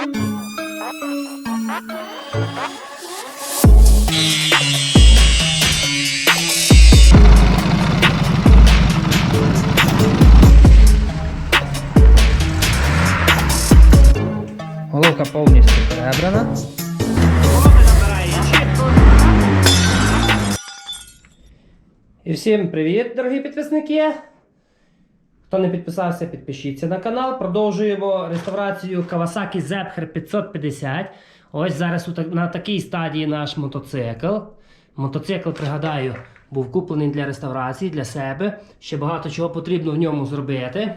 Головка повністю перебрана. І всім привіт, дорогі підписники! Хто не підписався, підпишіться на канал. Продовжуємо реставрацію Kawasaki Zephyr 550. Ось зараз на такій стадії наш мотоцикл. Мотоцикл, пригадаю, був куплений для реставрації для себе. Ще багато чого потрібно в ньому зробити.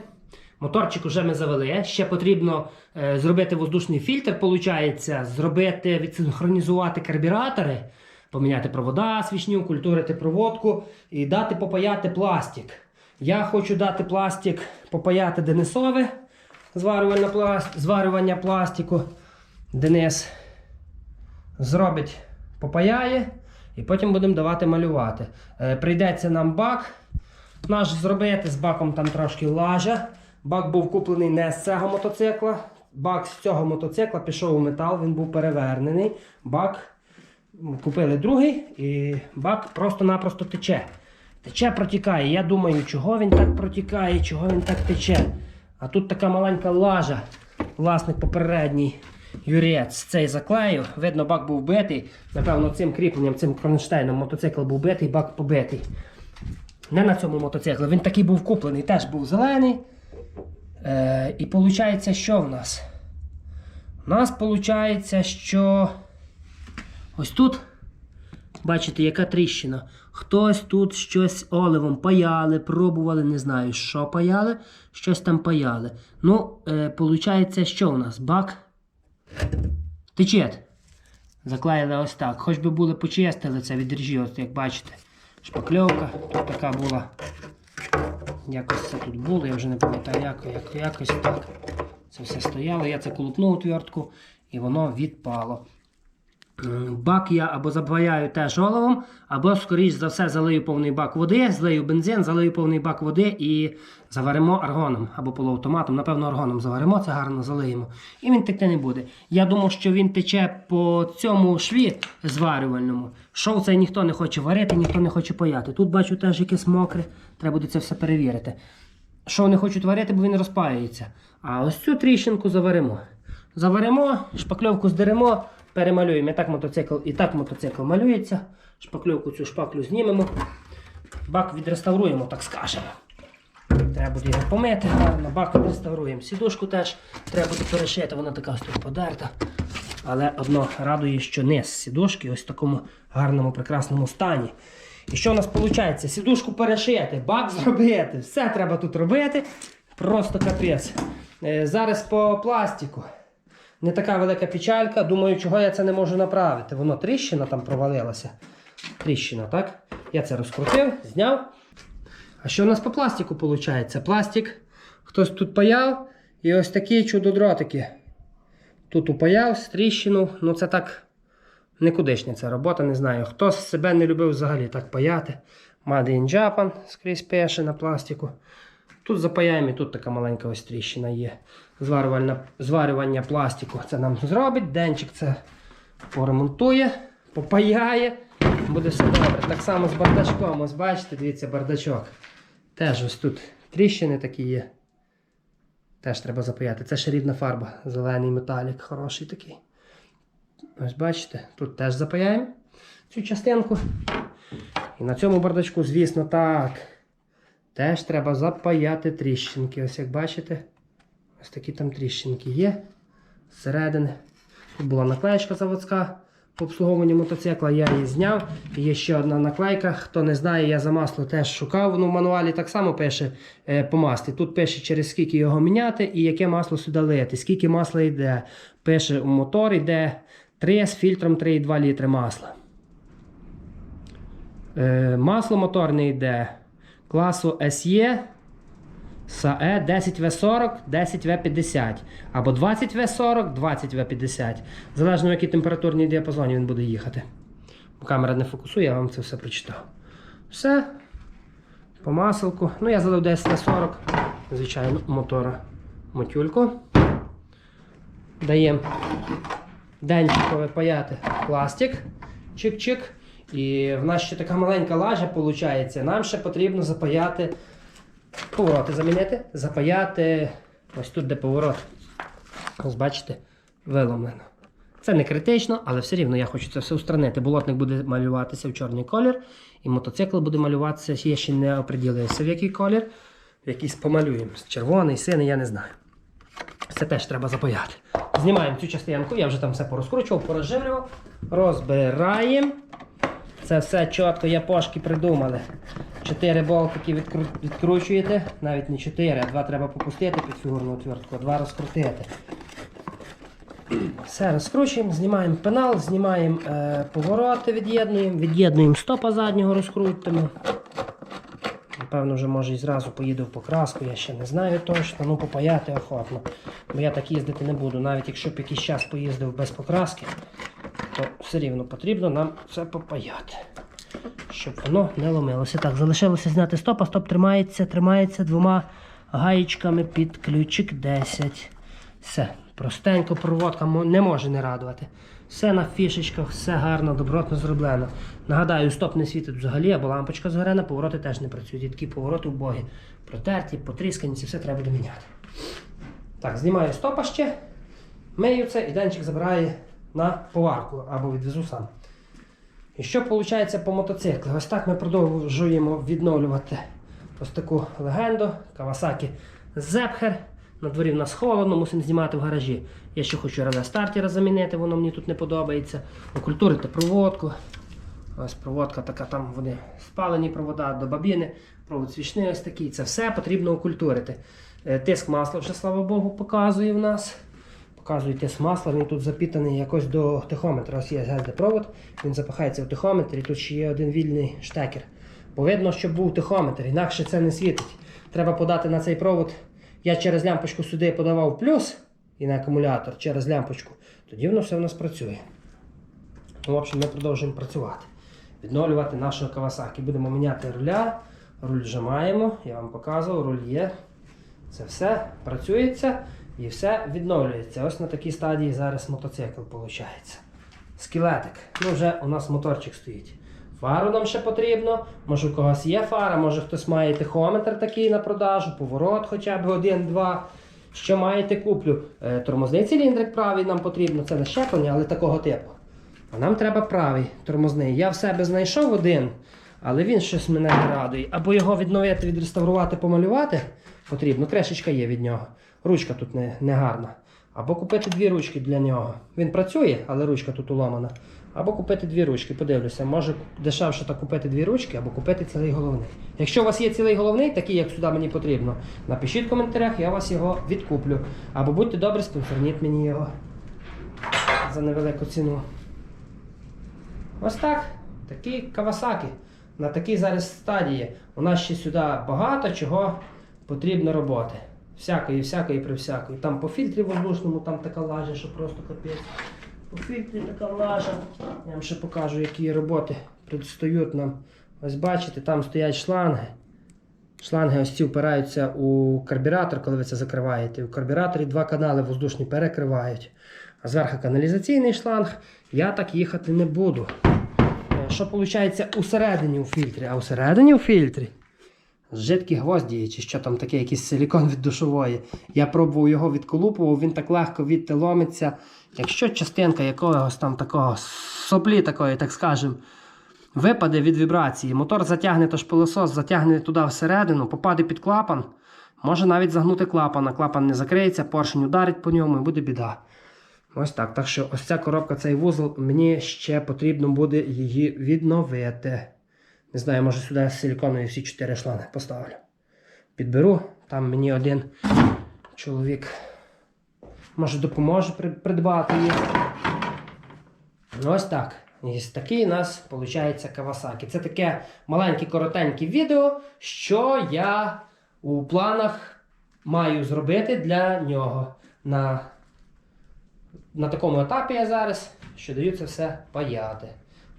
Моторчик вже ми завели. Ще потрібно е, зробити воздушний фільтр, получається, зробити, відсинхронізувати карбюратори, поміняти провода свічні, культурити проводку і дати попаяти пластик. Я хочу дати пластик, попаяти Денисове, зварювання, пласт... зварювання пластику. Денис зробить, попаяє, і потім будемо давати малювати. Е, прийдеться нам бак наш зробити з баком там трошки лажа. Бак був куплений не з цього мотоцикла. Бак з цього мотоцикла пішов у метал, він був перевернений. Бак купили другий, і бак просто-напросто тече. Тече, протікає. Я думаю, чого він так протікає, чого він так тече. А тут така маленька лажа. Власник попередній юрець цей заклеїв. Видно, бак був битий. Напевно, цим кріпленням, цим кронштейном мотоцикл був битий, бак побитий. Не на цьому мотоциклі. Він такий був куплений, теж був зелений. Е, і виходить, що в нас? У нас виходить, що ось тут, бачите, яка тріщина. Хтось тут щось оливом паяли, пробували, не знаю, що паяли, щось там паяли. Ну, е, що у нас? Бак тече. Заклеїли ось так. Хоч би були почистили це від ріжі, от як бачите. Шпакльовка. Тут така була. Якось це тут було, я вже не пам'ятаю, як, як, якось так. Це все стояло. Я це колупнув отвертку і воно відпало. М, Бак я або забаяю теж оловом, або, скоріш за все, залию повний бак води, злию бензин, залию повний бак води і заваримо аргоном або полуавтоматом. Напевно, аргоном заваримо, це гарно залиємо. І він текти не буде. Я думав, що він тече по цьому шві зварювальному. Шов цей ніхто не хоче варити, ніхто не хоче паяти. Тут бачу теж якесь мокре, треба буде це все перевірити. Шов не хочуть варити, бо він розпаюється. А ось цю тріщинку заваримо. Заваримо, шпакльовку здеремо, перемалюємо. І так мотоцикл, і так мотоцикл малюється. Шпакльовку цю шпаклю знімемо. Бак відреставруємо, так скажемо. Треба буде його помити гарно, бак відреставруємо. Сідушку теж треба буде перешити, вона така ось тут подерта. Але одно радує, що низ сідушки ось в такому гарному, прекрасному стані. І що у нас виходить? Сідушку перешити, бак зробити, все треба тут робити. Просто капець. Е, Зараз по пластику. Не така велика печалька. Думаю, чого я це не можу направити. Воно тріщина там провалилася. Тріщина, так? Я це розкрутив, зняв. А що у нас по пластику виходить? Пластик хтось тут паяв і ось такі чудодротики. Тут упаяв, тріщину. Ну це так никудишня ця робота, не знаю. Хто себе не любив взагалі так паяти. Made in Japan скрізь пише на пластику. Тут запаяємо і тут така маленька ось тріщина є. Зварювання, зварювання пластику це нам зробить. Денчик це поремонтує, попаяє. Буде все добре. Так само з бардачком. Ось бачите, дивіться, бардачок. Теж ось тут тріщини такі є. Теж треба запаяти. Це ще рідна фарба. Зелений металік, хороший такий. Ось бачите, тут теж запаяємо цю частинку. І на цьому бардачку, звісно, так. Теж треба запаяти тріщинки. Ось як бачите, ось такі там тріщинки є зсередини. Тут була наклеєчка заводська по обслуговуванню мотоцикла, я її зняв. Є ще одна наклейка. Хто не знає, я за масло теж шукав. Ну, в мануалі так само пише е, по маслі. Тут пише, через скільки його міняти і яке масло сюди лити, скільки масла йде. Пише у мотор йде 3 з фільтром 3,2 літри масла. Е, масло моторне йде класу SE SAE 10V40, 10V50 або 20V40, 20V50. Залежно в якій температурній діапазоні він буде їхати. Бо камера не фокусує, я вам це все прочитав. Все. По маселку. Ну, я залив 10V40, звичайно, мотора мотюльку. даємо денчикове паяти пластик. Чик-чик. І в нас ще така маленька лажа виходить. Нам ще потрібно запаяти повороти замінити, запаяти ось тут, де поворот. Ось бачите, виломлено. Це не критично, але все рівно я хочу це все устранити. Болотник буде малюватися в чорний колір, і мотоцикл буде малюватися, я ще не оприділився, в який колір. Якийсь помалюємо. Червоний, синий, я не знаю. Це теж треба запаяти. Знімаємо цю частинку, я вже там все порозкручував, порозживлював. Розбираємо. Це все чітко, япошки придумали. Чотири болтики відкру... відкручуєте, навіть не чотири, а два треба попустити під фігурну отвертку, а два розкрутити. Все розкручуємо, знімаємо пенал, знімаємо е, повороти, від'єднуємо, від'єднуємо стопа заднього, розкрутимо. Напевно, вже може і зразу поїду в покраску, я ще не знаю точно, ну попаяти охотно. Бо я так їздити не буду. Навіть якщо б якийсь час поїздив без покраски, все рівно потрібно нам це попаяти. Щоб воно не ломилося. Так, залишилося зняти стопа, стоп тримається, тримається двома гаєчками під ключик 10. Все, простенько проводка не може не радувати. Все на фішечках, все гарно, добротно зроблено. Нагадаю, стоп не світить взагалі, або лампочка згорена, повороти теж не працюють. І такі повороти убогі. Протерті, потріскані, це все треба буде міняти. Так, знімаю стопа ще, мию це і денчик забирає на поварку або відвезу сам. І що виходить по мотоциклу? Ось так ми продовжуємо відновлювати ось таку легенду Kawasaki Zephyr. На дворі в нас холодно, мусимо знімати в гаражі. Я ще хочу реле стартера замінити, воно мені тут не подобається. Окультурити проводку. Ось проводка така, там вони спалені провода до бабіни, провод свічний ось такий. Це все потрібно окультурити. Е, Тиск масла вже, слава Богу, показує в нас. Показує тиск масла, він тут запітаний якось до тихометра. Ось є гезде-провод, він запихається в тихометр і тут ще є один вільний штекер. Бо видно, що був тихометр, інакше це не світить. Треба подати на цей провод. Я через лямпочку сюди подавав плюс і на акумулятор через лямпочку. Тоді воно все в нас працює. Ну, в общем, ми продовжуємо працювати. Відновлювати нашого Kawasaki. Будемо міняти руля. Руль вжимаємо, я вам показував, руль є. Це все працюється і все відновлюється. Ось на такій стадії зараз мотоцикл виходить. Скелетик. Ну, вже у нас моторчик стоїть. Фару нам ще потрібно. Може у когось є фара, може хтось має тихометр такий на продажу, поворот хоча б один-два. Що маєте, куплю. Е, Тормозний циліндрик правий нам потрібно, це не щеплення, але такого типу. А нам треба правий тормозний. Я в себе знайшов один, але він щось мене не радує. Або його відновити, відреставрувати, помалювати потрібно. Кришечка є від нього. Ручка тут не, не гарна. Або купити дві ручки для нього. Він працює, але ручка тут уломана. Або купити дві ручки, подивлюся, може дешевше так купити дві ручки, або купити цілий головний. Якщо у вас є цілий головний, такий, як сюди мені потрібно, напишіть в коментарях, я вас його відкуплю. Або будьте добрі, спонсорніть мені його за невелику ціну. Ось так. Такі Кавасаки. На такій зараз стадії. У нас ще сюди багато чого потрібно роботи. Всякої, всякої при всякої. Там по фільтрі воздушному, там така лажа, що просто капець. По фільтрі така лажа. Я вам ще покажу, які роботи предстають нам. Ось бачите, там стоять шланги. Шланги ось ці впираються у карбюратор, коли ви це закриваєте. У карбюраторі два канали воздушні перекривають. А зверху каналізаційний шланг. Я так їхати не буду. Е, Що виходить усередині у фільтрі? А усередині у фільтрі жидкі гвозді, чи що там таке, якийсь силікон від душової. Я пробував його відколупував, він так легко відти ломиться. Якщо частинка якогось там такого соплі такої, так скажем, випаде від вібрації, мотор затягне тож пилосос, затягне туди всередину, попаде під клапан, може навіть загнути клапан, а клапан не закриється, поршень ударить по ньому і буде біда. Ось так. Так що ось ця коробка, цей вузол, мені ще потрібно буде її відновити. Не знаю, може сюди силіконові всі чотири шланги поставлю. Підберу, там мені один чоловік може допоможе придбати їх. Ну, Ось так. І такий у нас виходить Kawasaki. Це таке маленьке коротеньке відео, що я у планах маю зробити для нього. На, на такому етапі я зараз, що даю це все паяти.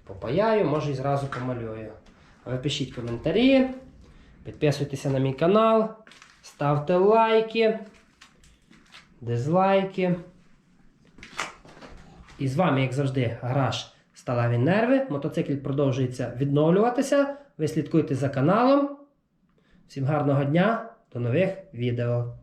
Попаяю, може і зразу помалюю. Пишіть коментарі, підписуйтеся на мій канал, ставте лайки, дизлайки. І з вами, як завжди, гараж Сталеві Нерви. Мотоцикл продовжується відновлюватися. Ви слідкуйте за каналом. Всім гарного дня, до нових відео.